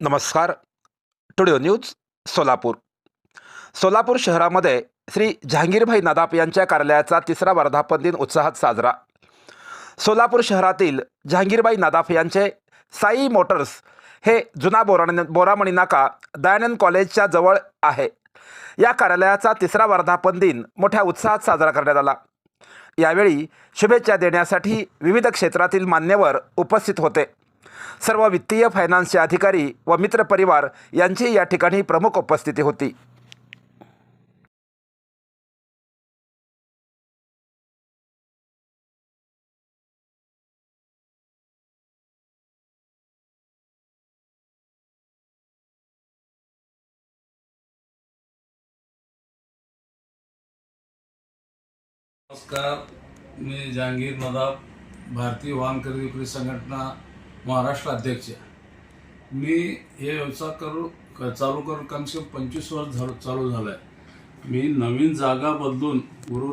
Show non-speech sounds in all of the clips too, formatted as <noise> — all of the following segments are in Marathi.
नमस्कार. टुडिओ न्यूज सोलापूर. सोलापूर शहरामध्ये श्री जहांगीरभाई नदाप यांच्या कार्यालयाचा तिसरा वर्धापन दिन उत्साहात साजरा. सोलापूर शहरातील जहांगीरबाई नदाफ यांचे साई मोटर्स हे जुना बोराण बोरामणी नाका दयानंद कॉलेजच्या जवळ आहे. या कार्यालयाचा तिसरा वर्धापन दिन मोठ्या उत्साहात साजरा करण्यात आला. यावेळी शुभेच्छा देण्यासाठी विविध क्षेत्रातील मान्यवर उपस्थित होते. सर्व वित्तीय फायनान्सचे अधिकारी व मित्रपरिवार यांची या ठिकाणी प्रमुख उपस्थिती होती. नमस्कार मी जहांगीर नदाब भारतीय वाहन खरेदी विक्री संघटना महाराष्ट्र अध्यक्ष मी हे व्यवसाय करू क- चालू करून कम से कम पंचवीस वर्ष झालं चालू झालं आहे मी नवीन जागा बदलून गुरु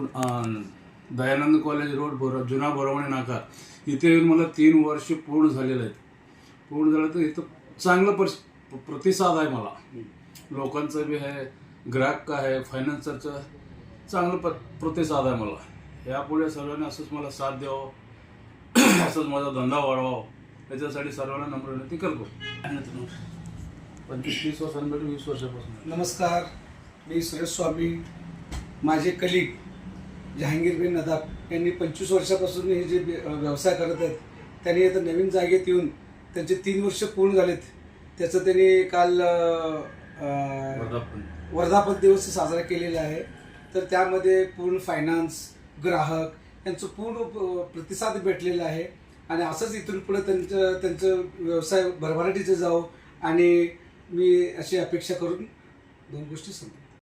दयानंद कॉलेज रोड बोर जुना बोरवणे नाका. इथे येऊन मला तीन वर्ष पूर्ण झालेले आहेत. पूर्ण झालं तर इथं चांगलं पर प्रतिसाद आहे मला. लोकांचं बी आहे ग्राहक का आहे फायनान्सरचं चांगलं प प्रतिसाद आहे मला. यापुढे सर्वांनी असंच मला साथ द्यावं. <clears throat> असंच माझा धंदा वाढवावा. याच्यासाठी सर्वांना नम्र विनंती करतो. पंचवीस तीस वर्षांपासून वीस वर्षापासून नमस्कार मी सुरेश स्वामी माझे कलिग जहांगीरभाई नदाब यांनी पंचवीस वर्षापासून हे जे व्य- व्यवसाय करत आहेत त्यांनी आता नवीन जागेत येऊन त्यांचे तीन वर्ष पूर्ण झालेत. त्याचं त्यांनी काल वर्धापन. दिवस साजरा केलेला आहे. तर त्यामध्ये पूर्ण फायनान्स ग्राहक यांचं पूर्ण प्रतिसाद भेटलेला आहे. आणि असंच इथून पुढे त्यांचं त्यांचं व्यवसाय भरभराटीचं जावं. आणि मी अशी अपेक्षा करून दोन गोष्टी सांगतो.